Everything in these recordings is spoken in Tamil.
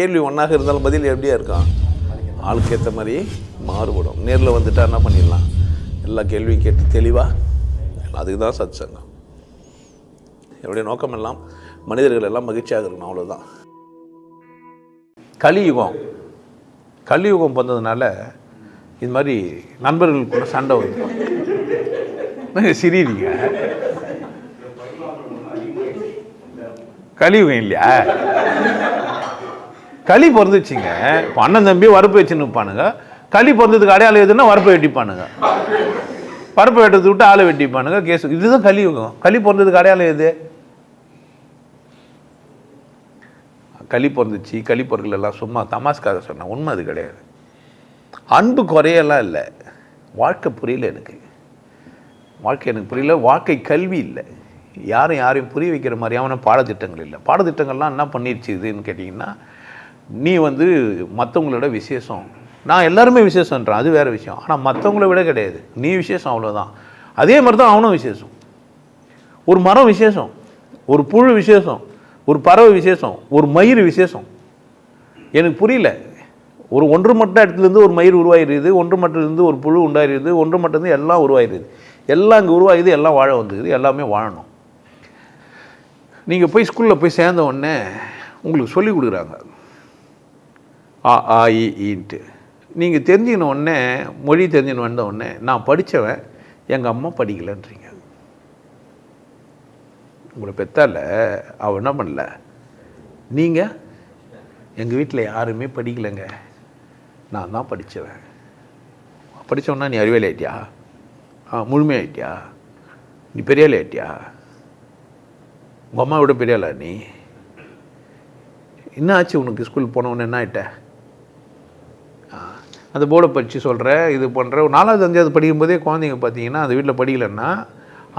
கேள்வி ஒன்றாக இருந்தாலும் பதில் எப்படியா இருக்கான் ஆளுக்கு ஏற்ற மாதிரி மாறுபடும். நேரில் வந்துட்டா என்ன பண்ணிடலாம்? எல்லா கேள்வியும் கேட்டு தெளிவாக அதுக்கு தான் சத் சங்கம் என்னுடைய நோக்கம் எல்லாம் மனிதர்கள் எல்லாம் மகிழ்ச்சியாக இருக்கணும் அவ்வளோதான் கலியுகம். கலியுகம் வந்ததுனால இது மாதிரி நண்பர்களுக்குள்ள சண்டை வருது சிரிங்க கலியுகம் இல்லையா? களி பிறந்துச்சுங்க இப்போ அண்ணன் தம்பி வரப்பு வச்சு நிற்பானுங்க களி பிறந்ததுக்கு அடையாளம் எதுன்னா வரப்பை வெட்டிப்பானுங்க. பருப்பை வெட்டத்தை விட்டு ஆளை வெட்டிப்பானுங்க. கேஸ் இதுதான் கலியுகம் களி பிறந்ததுக்கு அடையாளம் எது? களி பிறந்துச்சு களி பொருள் எல்லாம் சும்மா தமாஸ்காக சொன்னேன் உண்மை அது கிடையாது. அன்பு குறையெல்லாம் இல்லை. வாழ்க்கை புரியல எனக்கு. வாழ்க்கை எனக்கு புரியல. வாழ்க்கை கல்வி இல்லை. யாரும் யாரையும் புரிய வைக்கிற மாதிரியான பாடத்திட்டங்கள் இல்லை. பாடத்திட்டங்கள்லாம் என்ன பண்ணிருச்சு இதுன்னு கேட்டிங்கன்னா நீ வந்து மற்றவங்களோட விசேஷம். நான் எல்லாருமே விசேஷன்றேன் அது வேறு விஷயம். ஆனால் மற்றவங்கள விட கிடையாது. நீ விசேஷம் அவ்வளோதான் அதே மாதிரி தான் அவனும் விசேஷம். ஒரு மரம் விசேஷம் ஒரு புழு விசேஷம் ஒரு பறவை விசேஷம் ஒரு மயிர் விசேஷம். எனக்கு புரியல. ஒரு ஒன்று மட்ட இடத்துலேருந்து ஒரு மயிர் உருவாயிருது ஒன்று மட்டத்துலேருந்து ஒரு புழு உண்டாயிருது ஒன்று மட்டிலிருந்து எல்லாம் உருவாயிருது. எல்லாம் இங்கே உருவாகுது எல்லாம் வாழ வந்துக்குது எல்லாமே வாழணும். நீங்கள் போய் ஸ்கூலில் போய் சேர்ந்த உடனே உங்களுக்கு சொல்லி கொடுக்குறாங்க. ஆ ஆ இ ஈன்ட்டு நீங்கள் தெரிஞ்சின உடனே மொழி தெரிஞ்சின வந்த உடனே நான் படித்தவன் எங்கள் அம்மா படிக்கலைன்றீங்க. உங்களை பெத்தால அவள் என்ன பண்ணல? நீங்கள் எங்கள் வீட்டில் யாருமே படிக்கலைங்க. நான் தான் படித்தவன் படித்தவனா நீ அறிவியல் ஆயிட்டியா? ஆ முழுமையாயிட்டியா நீ பெரியாள் ஆயிட்டியா? உங்கள் அம்மா விட பெரியாளா நீ? என்ன ஆச்சு உனக்கு ஸ்கூல் போனவொன்னே என்ன ஆகிட்ட அந்த போர்டை படித்து சொல்கிற இது பண்ணுற ஒரு நாலாவது அஞ்சாவது படிக்கும்போதே குழந்தைங்க பார்த்தீங்கன்னா அந்த வீட்டில் படிக்கலைன்னா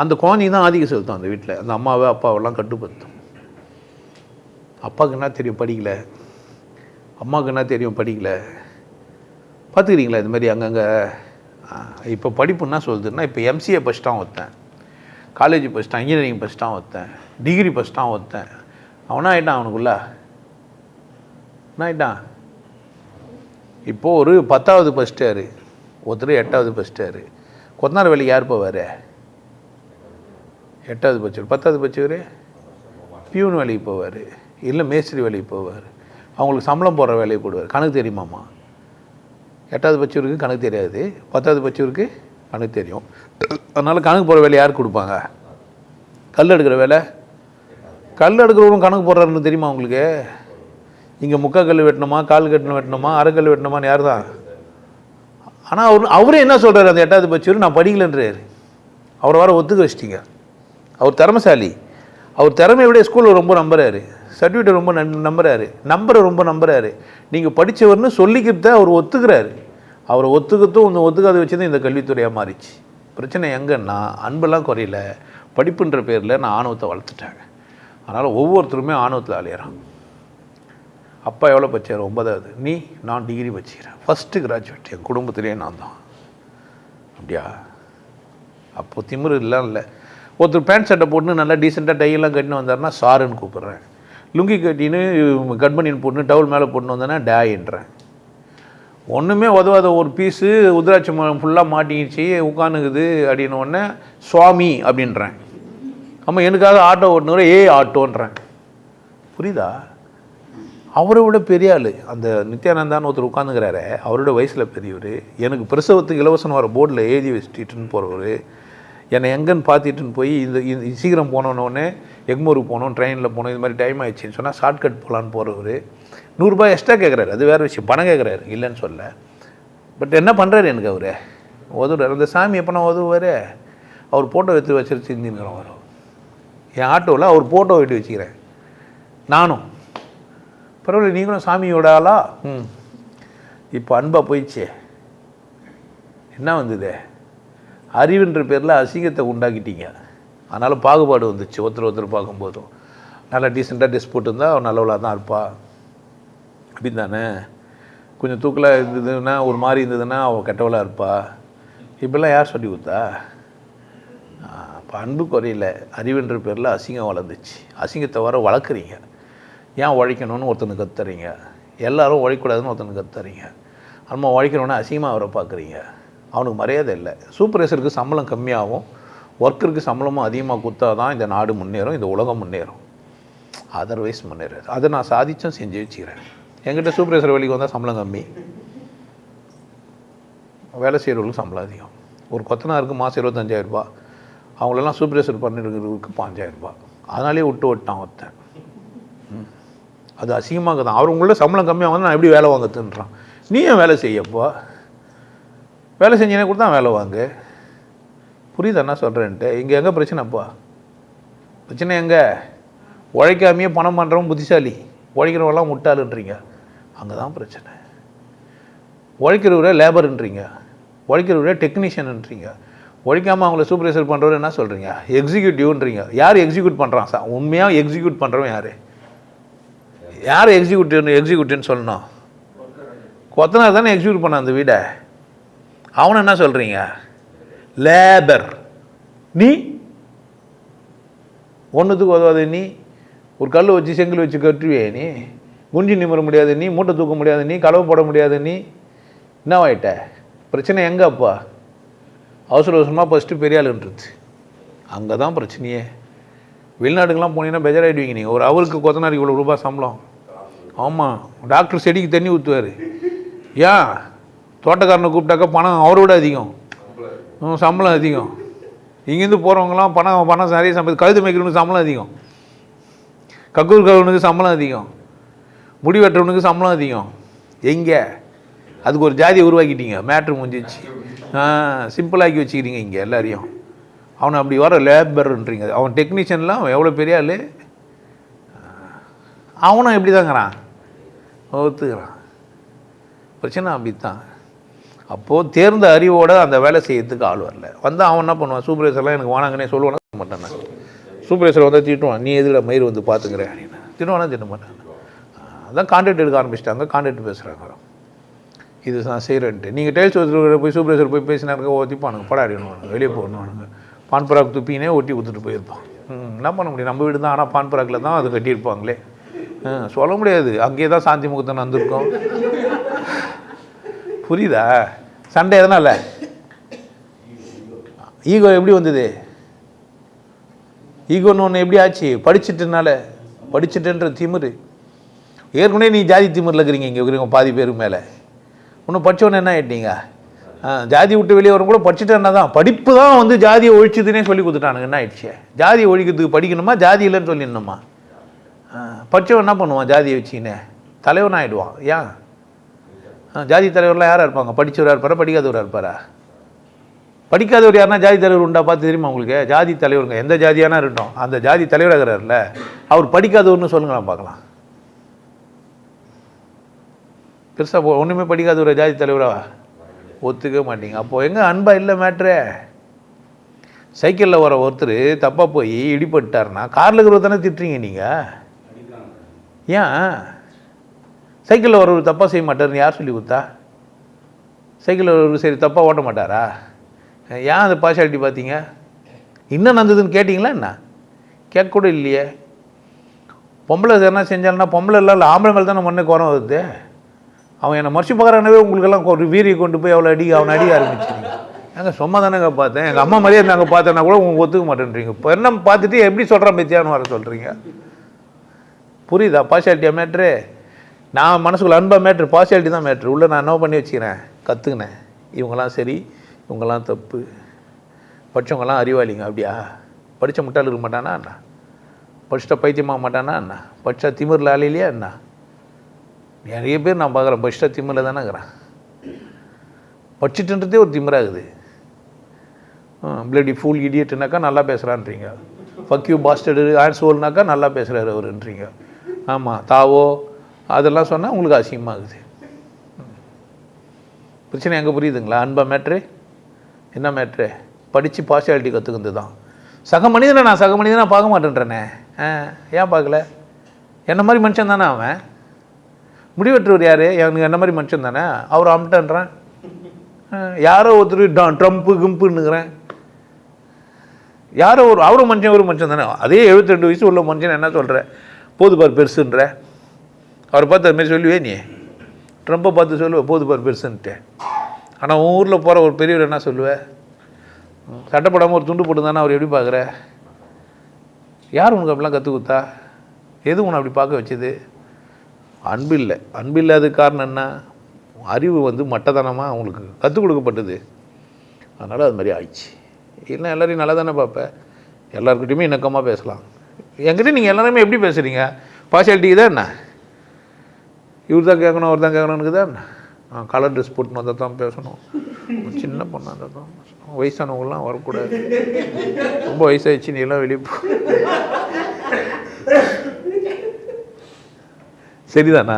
அந்த குழந்தைங்க தான் ஆதிக்கம் செலுத்தும் அந்த வீட்டில். அந்த அம்மாவை அப்பாவெல்லாம் கட்டுப்படுத்தும். அப்பாவுக்கு என்ன தெரியும் படிக்கல? அம்மாவுக்கு என்ன தெரியும் படிக்கல? பார்த்துக்கிறீங்களா இது மாதிரி அங்கங்கே? இப்போ படிப்பு என்ன சொல்லுதுன்னா இப்போ எம்சிஏ படிச்சிட்டான் ஒருத்தன். காலேஜ் படிச்சிட்டான் இன்ஜினியரிங் படிச்சிட்டான் ஒருத்தன். டிகிரி படிச்சிட்டான் ஒருத்தன். அவனா ஆயிட்டான் அவனுக்குள்ள? என்ன ஆயிட்டான்? இப்போது ஒரு பத்தாவது படிச்சிட்டாரு ஒருத்தர் எட்டாவது படிச்சிட்டாரு கொத்தனார் வேலைக்கு யார் போவார்? எட்டாவது படிச்சவர் பத்தாவது படிச்சவர் பியூன் வேலைக்கு போவார். இல்லை மேஸ்திரி வேலைக்கு போவார். அவங்களுக்கு சம்பளம் போடுற வேலையை போடுவார். கணக்கு தெரியுமாம்மா? எட்டாவது பட்சவருக்கு கணக்கு தெரியாது. பத்தாவது பட்சவருக்கு கணக்கு தெரியும். அதனால் கணக்கு போடுற வேலை யார் கொடுப்பாங்க? கல் எடுக்கிற வேலை? கல் எடுக்கிறவங்க கணக்கு போடுறாருன்னு தெரியுமா உங்களுக்கு? இங்கே முக்கால் கல் வெட்டணுமா கால் கட்டின வெட்டணுமா அரைக்கல் வெட்டணுமான்னு யார் தான் ஆனால் அவர் அவரே என்ன சொல்கிறார் அந்த எட்டாவது பட்சவர் நான் படிக்கலன்றார். அவரை வர ஒத்துக்க வச்சிட்டீங்க. அவர் திறமசாலி. அவர் திறமையை விட ஸ்கூலில் ரொம்ப நம்புறாரு. சர்டிஃபிகேட் ரொம்ப நன் நம்புறாரு. நம்பரை ரொம்ப நம்புறாரு. நீங்கள் படித்தவர்னு சொல்லிக்கிட்டு அவர் ஒத்துக்கிறாரு. அவரை ஒத்துக்கத்தும் ஒன்று ஒத்துக்காத வச்சு தான் இந்த கல்வித்துறையாக மாறிச்சு. பிரச்சனை எங்கன்னா அன்பெல்லாம் குறையல. படிப்புன்ற பேரில் நான் ஆணவத்தை வளர்த்துட்டாங்க. அதனால் ஒவ்வொருத்தருமே ஆணவத்தில் அலையிறான் அப்பா எவ்வளோ படிச்சார்? ஒன்பதாவது. நீ நான் டிகிரி வச்சுக்கிறேன் ஃபஸ்ட்டு கிராஜுவேட் என் குடும்பத்திலே நான் தான். அப்படியா? அப்போ திமிரு எல்லாம் இல்லை. ஒருத்தர் பேண்ட் சட்டை போட்டு நல்லா டீசெண்டாக டையெல்லாம் கட்டினு வந்தாருன்னா சாருன்னு கூப்பிட்றேன். லுங்கி கட்டின்னு கட் பண்ணின்னு போட்டு டவுல் மேலே போட்டுன்னு வந்தேன்னா டேன்றேன் ஒன்றுமே உதவாத ஒரு பீஸு உதிராட்சி மரம் ஃபுல்லாக மாட்டிக்கிச்சு உட்காந்துக்குது அப்படின்னு உடனே சுவாமி அப்படின்றேன். ஆமாம் எனக்காக ஆட்டோ ஓட்டுனவரை ஏ ஆட்டோன்றேன் புரியுதா? அவரை விட பெரிய ஆள். அந்த நித்யானந்தான்னு ஒருத்தர் உட்காந்துக்கிறாரு அவரோட வயசில் பெரியவர். எனக்கு பிரசவத்துக்கு இலவசம் வர போர்டில் எழுதி வச்சுட்டுன்னு போகிறவர் என்னை எங்கன்னு பார்த்துட்டுன்னு போய் இந்த இந்த சீக்கிரம் போனோன்னே எக்மூருக்கு போனோம் ட்ரெயினில் போனோம் இது மாதிரி டைம் ஆயிடுச்சுன்னு சொன்னால் ஷார்ட்கட் போகலான்னு போகிறவர் நூறுரூபா எக்ஸ்ட்ரா கேட்குறாரு அது வேறு விஷயம். பணம் கேட்குறாரு இல்லைன்னு சொல்ல பட் என்ன பண்ணுறாரு எனக்கு அவர்? உதவுறாரு அந்த சாமி எப்போ உதவுவார் அவர் ஃபோட்டோ எடுத்து வச்சுருச்சு சிந்திக்கிறோம் வரும் என் ஆட்டோவில் அவர் ஃபோட்டோ எடுத்து வச்சுக்கிறேன். நானும். பரவாயில்ல நீங்களும் சாமியோட ஆளா? ம். இப்போ அன்பாக போயிடுச்சே. என்ன வந்தது? அறிவுன்ற பேரில் அசிங்கத்தை உண்டாக்கிட்டீங்க. அதனால் பாகுபாடு வந்துச்சு ஒருத்தர் ஒருத்தர் பார்க்கும்போதும். நல்லா டீசெண்டாக ட்ரெஸ் போட்டிருந்தா அவன் நல்லவளாக தான் இருப்பா. அப்படின்னு தானே கொஞ்சம் தூக்கலாக இருந்ததுன்னா ஒரு மாதிரி இருந்ததுன்னா அவள் கெட்டவளாக இருப்பா. இப்படிலாம் யார் சொல்லி கொடுத்தா? இப்போ அன்பு குறையில. அறிவுன்ற பேரில் அசிங்கம் வளர்ந்துச்சு. அசிங்கத்தை வர வளர்க்குறீங்க. ஏன் உழைக்கணும்னு ஒருத்தனுக்கு கத்துறீங்க? எல்லோரும் உழைக்கூடாதுன்னு ஒருத்தனுக்கு கத்துறீங்க. நம்ம உழைக்கிறவன அசிங்கமாக அவரை பார்க்குறீங்க. அவனுக்கு மரியாதை இல்லை. சூப்பர்வைசருக்கு சம்பளம் கம்மியாகும். ஒர்க்கருக்கு சம்பளமும் அதிகமாக கொடுத்தா தான் இந்த நாடு முன்னேறும் இந்த உலகம் முன்னேறும். அதர்வைஸ் முன்னேறாது. அதை நான் சாதிச்சும் செஞ்சு வச்சுக்கிறேன். என்கிட்ட சூப்பர்வைசர் வேலைக்கு வந்தால் சம்பளம் கம்மி. வேலை செய்கிறவங்களுக்கு சம்பளம் அதிகம். ஒரு கொத்தனாருக்கு மாதம் இருபத்தஞ்சாயிரரூபா அவங்களெல்லாம் சூப்பர்வைசர் பண்ணிருக்கிறவங்களுக்கு பாஞ்சாயிரரூபா அதனாலே விட்டு விட்டான் ஒருத்தன். ம். அது அசிங்கமாக தான் அவர் உங்களோட சம்பளம் கம்மியாக வந்து நான் எப்படி வேலை வாங்கத்துன்றான் நீயும் வேலை செய்யப்போ? வேலை செஞ்சேனே கூட தான் வேலை வாங்கு. புரியுது என்ன சொல்கிறேன்ட்டு இங்கே எங்கே பிரச்சனைப்பா பிரச்சனை எங்கே? உழைக்காமையே பணம் பண்ணுறவன் புத்திசாலி. உழைக்கிறவங்களாம் முட்டாளுன்றீங்க. அங்கே தான் பிரச்சனை. உழைக்கிறவரே லேபர்ன்றீங்க. உழைக்கிறவரே டெக்னீஷியன்ன்றீங்க. உழைக்காமல் அவங்கள சூப்பர்வைசர் பண்ணுறவர் என்ன சொல்கிறீங்க எக்ஸிக்யூட்டிவ்ன்றீங்க யார் எக்ஸிக்யூட் பண்ணுறான் சார் உண்மையாக எக்ஸிக்யூட் பண்ணுறவன் யார்? யார் எக்ஸிக்யூட்டிவ் எக்ஸிக்யூட்டிவ்னு சொல்லணும்? கொத்தனார் தானே எக்ஸிக்யூட் பண்ண அந்த வீடை. அவனை என்ன சொல்கிறீங்க லேபர் நீ? ஒன்றுத்துக்கு உதவாத நீ? ஒரு கல் வச்சு செங்கல் வச்சு கட்டுவியே நீ? குஞ்சு நிமிர முடியாது நீ? மூட்டை தூக்க முடியாது நீ? களவு போட முடியாது நீ? என்னவாயிட்ட பிரச்சனை எங்கே அப்பா? அவசர அவசரமாக ஃபஸ்ட்டு பெரிய ஆளுன்றது அங்கே தான் பிரச்சனையே. வெளிநாட்டுக்கெல்லாம் போனீங்கன்னா பெஜராயிடுவீங்க நீங்கள் ஒரு அவருக்கு கொத்தனாருக்கு இவ்வளோ ரூபாய் சம்பளம். ஆமாம் டாக்டர் செடிக்கு தண்ணி ஊற்றுவார் ஏன் தோட்டக்காரனை கூப்பிட்டாக்கா பணம் அவரை விட அதிகம். சம்பளம். அதிகம். இங்கேருந்து போகிறவங்களாம் பணம் பணம் நிறைய சம்பளம் கழுத்து மேய்க்கிறவனுக்கு சம்பளம் அதிகம். கக்கூர் கழுவனுக்கு சம்பளம் அதிகம். முடி வெட்டுறவனுக்கு சம்பளம் அதிகம். எங்கே? அதுக்கு ஒரு ஜாதியை உருவாக்கிட்டீங்க மேட்ரு முடிஞ்சிச்சு. சிம்பிளாக்கி வச்சுக்கிறீங்க இங்கே எல்லாரையும். அவனை அப்படி வர லேபர்ன்றீங்க. அவன் டெக்னீஷியன்லாம் அவன் எவ்வளோ பெரிய ஆள்? அவனும் எப்படி தாங்கிறான் ஒத்துக்கிறான் பிரச்சனை அப்படித்தான். அப்போது தேர்ந்த அறிவோட அந்த வேலை செய்யறதுக்கு ஆள் வரல. வந்தால் அவன் என்ன பண்ணுவான்? சூப்பர்வைசர்லாம் எனக்கு வானாங்கன்னே சொல்லுவானா? சொல்ல மாட்டான்? நான் சூப்பர்வைசர் வந்தால் திட்டுவான். நீ எதில் மயிர் வந்து பார்த்துக்கிற அப்படின்னு. திட்டுவானா? திட்ட மாட்டான்? அதான் கான்ட்ராக்ட் எடுக்க ஆரம்பிச்சிட்டாங்க. கான்ட்ராக்ட் பேசுகிறாங்க இது நான் செய்கிறேன்ட்டு நீங்கள் டைல்ஸ் ஒருத்தர் போய் சூப்பர்வைசர் போய் பேசினாருங்க ஒத்திப்பானுங்க அடிக்கணும் வெளியே போடணுவானுங்க பான்பராக் துப்பினே ஒட்டி கொடுத்துட்டு போயிருப்பான். என்ன பண்ண முடியும்? நம்ம வீடு தான். ஆனால் பான்பராக்கில் தான் அது கட்டியிருப்பாங்களே. சொல்ல முடியாது. அங்கேயே தான் சாந்தி முகத்தன் வந்திருக்கோம் புரியுதா? சண்டை எதனால? ஈகோ எப்படி வந்தது? ஈகோன்னு ஒன்று எப்படி ஆச்சு? படிச்சுட்டனால. படிச்சுட்டுன்ற திமிரு. ஏற்கனவே நீ ஜாதி திமிரில் இருக்கிறீங்க இங்கே இருக்கிறீங்க பாதி பேருக்கு மேலே. இன்னும் படித்தவொன்னே என்ன ஆகிட்டீங்க ஆ, ஜாதி விட்டு வெளியே வரும் கூட படிச்சுட்டேன்னா தான். படிப்பு தான் வந்து ஜாதியை ஒழிச்சுதுன்னே சொல்லி கொடுத்துட்டானுங்க. என்ன ஆயிடுச்சு? ஜாதியை ஒழிக்கிறதுக்கு படிக்கணுமா? ஜாதி இல்லைன்னு சொல்லிடணுமா? ஆ, படிச்சவன் என்ன பண்ணுவான் ஜாதியை வச்சுக்கின்னு தலைவன் ஆகிடுவான் ஏன் ஆ, ஜாதி தலைவர்லாம் யாராக இருப்பாங்க? படித்தவராக இருப்பாரா? படிக்காதவராக இருப்பாரா? படிக்காதவர் யாருன்னா ஜாதி தலைவர் உண்டா? பார்த்து தெரியுமா உங்களுக்கு? ஜாதி தலைவருங்க. எந்த ஜாதியானா இருக்கட்டும். அந்த ஜாதி தலைவராகிறார்ல அவர் படிக்காதவர்னு சொல்லுங்களேன் பார்க்கலாம். பெருசாக ஒன்றுமே படிக்காத ஒரு ஜாதி தலைவரா? ஒத்துக்க மாட்டீங்க. அப்போது எங்கே அன்பா இல்லை மேட்ரு? சைக்கிளில் வர ஒருத்தர் தப்பாக போய் இடிபட்டாருன்னா காரில் இருக்கிறவர் தானே திட்டுறீங்க நீங்கள் ஏன்? சைக்கிளில் வரவர் தப்பாக செய்ய மாட்டார்னு யார் சொல்லி கொடுத்தா? சைக்கிளில் வரவர் சரி தப்பாக ஓட்ட மாட்டாரா? ஏன் அந்த பார்ஷாலிட்டி பார்த்தீங்க? என்ன நடந்ததுன்னு கேட்டிங்களா என்ன? கேட்க கூட இல்லையே. பொம்பளை என்ன செஞ்சாலும்னா பொம்பளை இல்லை இல்லை ஆம்பளை மேலே தானே முன்னே குறம் வருது. அவன் என்னை மறுச்சு பார்க்குறானவே உங்களுக்கெல்லாம் ஒரு வீரியை கொண்டு போய் அவ்வளோ அடி அவனை அடிக்க ஆரம்பிச்சிங்க ஏங்க சும்மா தானேங்க பார்த்தேன். எங்கள் அம்மா மாதிரியே நாங்கள் பார்த்தேன்னா கூட உங்களுக்கு ஒத்துக்க மாட்டேன்றீங்க. இப்போ என்ன பார்த்துட்டு எப்படி சொல்கிறான் பத்தியான்னு வர சொல்கிறீங்க புரியுதா? பார்ஷாலிட்டியா மேட்ரு நான் மனசுக்குள்ள அன்பா மேட்ரு பார்ஷியாலிட்டி தான் மேட்ரு உள்ளே நான் என்ன பண்ணி வச்சுக்கிறேன். கற்றுக்கினேன் இவங்கெல்லாம் சரி இவங்கெல்லாம் தப்பு. படித்தவங்கெல்லாம் அறிவாளிங்க. அப்படியா? படித்த முட்டாள் இருக்க மாட்டானா என்ன? படிச்சுட்டா பைத்தியமாக மாட்டானா என்ன? படித்தா திமிரில் ஆலையிலையா என்ன? நிறைய பேர் நான் பார்க்குறேன். படிச்சுட்டா திமிரில் தானே இருக்கிறேன். படிச்சுட்டுன்றதே ஒரு திமிராகுது பிளடி ஃபூல் இடியட்டுனாக்கா நல்லா பேசுகிறான்றீங்க ஃபக்யூ பாஸ்டடு ஆன்சோல்னாக்கா நல்லா பேசுகிறாரு அவருன்றீங்க. ஆமாம் தாவோ அதெல்லாம் சொன்னால் உங்களுக்கு அசிங்கமாகுது. பிரச்சனை எங்கே புரியுதுங்களா? அன்பா மேட்ரு என்ன மேட்ரு படித்து பார்ஷியாலிட்டி கற்றுக்கிறது தான் சக மனிதனை நான் சக மனிதனாக பார்க்க மாட்டேன்றேனே. ஆ ஏன் பார்க்கல? என்ன மாதிரி மனுஷன் தானே அவன்? முடிவெற்றவர் யார்? எனக்கு என்ன மாதிரி மனுஷன் தானே? அவர் அமிட்டன்றான் யாரோ ஒருத்தர் ட்ரம்ப்பு கிம்புன்னுங்கிறேன் யாரோ ஒரு அவரும் மனுஷன் ஒரு மனுஷன் தானே. அதே 72 வயசு உள்ள மனுஷன் என்ன சொல்கிற போது பார் பெருசுன்ற. அவரை பார்த்து அது மாதிரி சொல்லுவே நீ. ட்ரம்ப்பை பார்த்து சொல்லுவேன் போது பார் பெருசுன்ட்டு. ஆனால் உன் ஊரில் போகிற ஒரு பெரியவர் என்ன சொல்லுவேன் சட்டப்படாமல் ஒரு துண்டு போட்டு தானே அவர் எப்படி பார்க்குற? யார் உனக்கு அப்படிலாம் கற்றுக் கொடுத்தா? எது உன்னை அப்படி பார்க்க வச்சது? அன்பு இல்லை. அன்பு இல்லாத காரணம் என்ன? அறிவு வந்து மட்டதனமாக அவங்களுக்கு கற்றுக் கொடுக்கப்பட்டது. அதனால் அது மாதிரி ஆயிடுச்சு. இல்லை எல்லாரையும் நல்லா தானே பார்ப்பேன் எல்லாருக்கிட்டையுமே இணக்கமாக பேசலாம். என்கிட்ட நீங்கள் எல்லாருமே எப்படி பேசுகிறீங்க பார்சியாலிட்டிக்கு தான் என்ன? இவர் தான் கேட்கணும் அவர் தான் கேட்கணுன்னு தான் என்ன கலர் ட்ரெஸ் போட்டுன்னு வந்தால் தான் பேசணும். சின்ன பொண்ணாக இருந்தால் தான் பேசணும். வயசானவங்களாம் வரக்கூடாது. ரொம்ப வயசாகிடுச்சு நீ எல்லாம் வெளியே போ. சரிதானா?